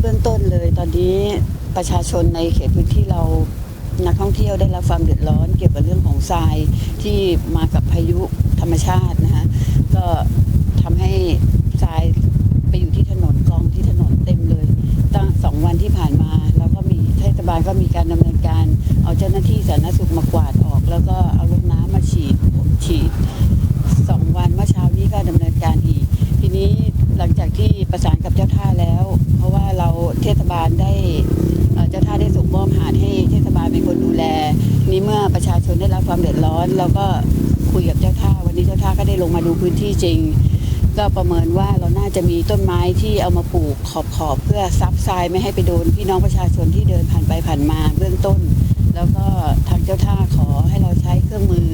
เบื้องต้นเลยตอนนี้ประชาชนในเขตพื้นที่เรานักท่องเที่ยวได้รับความเดือดร้อน เกี่ยวกับเรื่องของทรายที่มากับพายุธรรมชาตินะคะก็ทำให้ทรายไปอยู่ที่ถนนกองที่ถนนเต็มเลย ตั้งสองวันที่ผ่านมา แล้วก็มีเทศบาลก็มีการดำเนินการ ทศบาลได้เจ้าท่าได้ส่งมอบหาดให้เทศบาลเป็นคนดูแล นี่เมื่อประชาชนได้รับความเดือดร้อนเราก็คุยกับเจ้าท่า วันนี้เจ้าท่าก็ได้ลงมาดูพื้นที่จริง ก็ประเมินว่าเราน่าจะมีต้นไม้ที่เอามาปลูกขอบขอบๆเพื่อซับทรายไม่ให้ไปโดนพี่น้องประชาชนที่เดินผ่านไปผ่านมาเบื้องต้น แล้วก็ทางเจ้าท่าขอให้เราใช้เครื่องมือ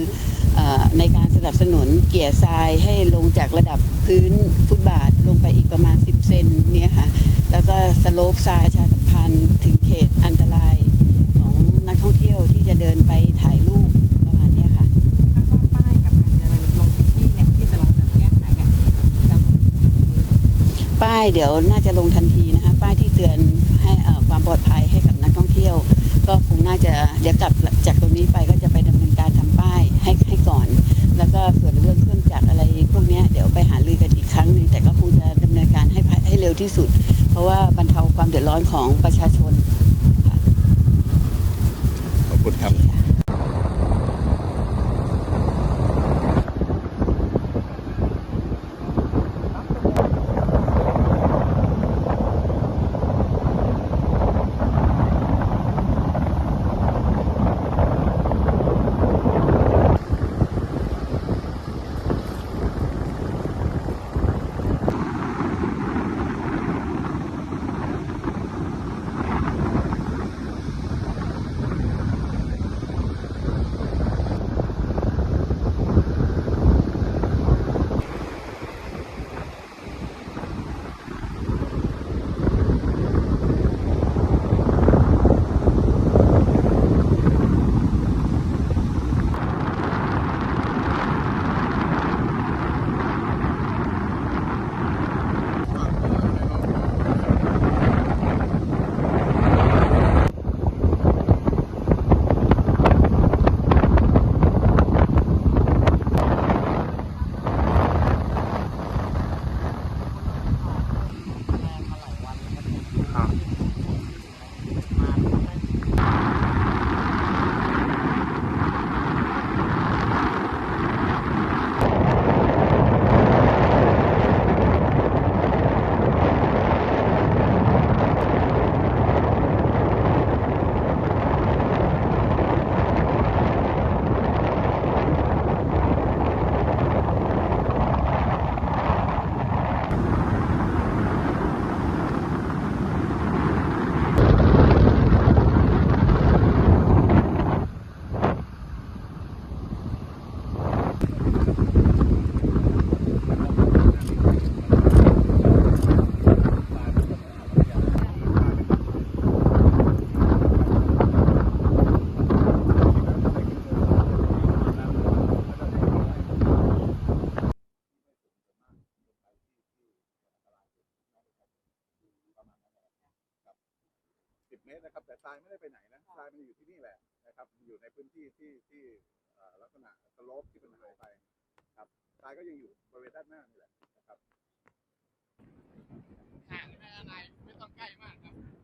เออในการสนับสนุนเกี่ยทรายให้ลงจากระดับพื้นฟุตบาทลงไปอีกประมาณ 10 เซนเนี่ยค่ะ แล้วก็สโลปทรายประชาสัมพันธ์ถึงเขตอันตรายของนักท่องเที่ยวที่จะเดินไปถ่ายรูปประมาณเนี้ยค่ะคาดว่าป้ายกับการเดินลงพื้นที่เนี่ยที่จะลงจะแก้ไขเนี่ยจะลงป้ายเดี๋ยวน่าจะลงทันทีนะคะ ป้ายที่เตือนให้เอ่อความปลอดภัยให้กับนักท่องเที่ยว ก็คงน่าจะเดี๋ยวกลับจากตรงนี้ไปก็จะไปดำเนินการทำป้ายให้ให้ก่อน แล้วก็ส่วนเรื่องเครื่องจักรอะไรพวกเนี้ยเดี๋ยวไปหารือกันอีกครั้งหนึ่งแต่ก็คงจะดำเนินการให้ให้เร็วที่สุดเพราะว่าบรรเทาความเดือดร้อนของประชาชนขอบคุณครับ เมตรนะครับ แต่ทรายไม่ได้ไปไหนนะทรายมันอยู่ที่นี่แหละนะครับ อยู่ในพื้นที่ที่ที่ลักษณะสโลปที่มันหายไปครับทรายก็ยังอยู่บริเวณด้านหน้านี่แหละนะครับ ห่างไม่ไป็นไม่ต้องใกล้มากครับ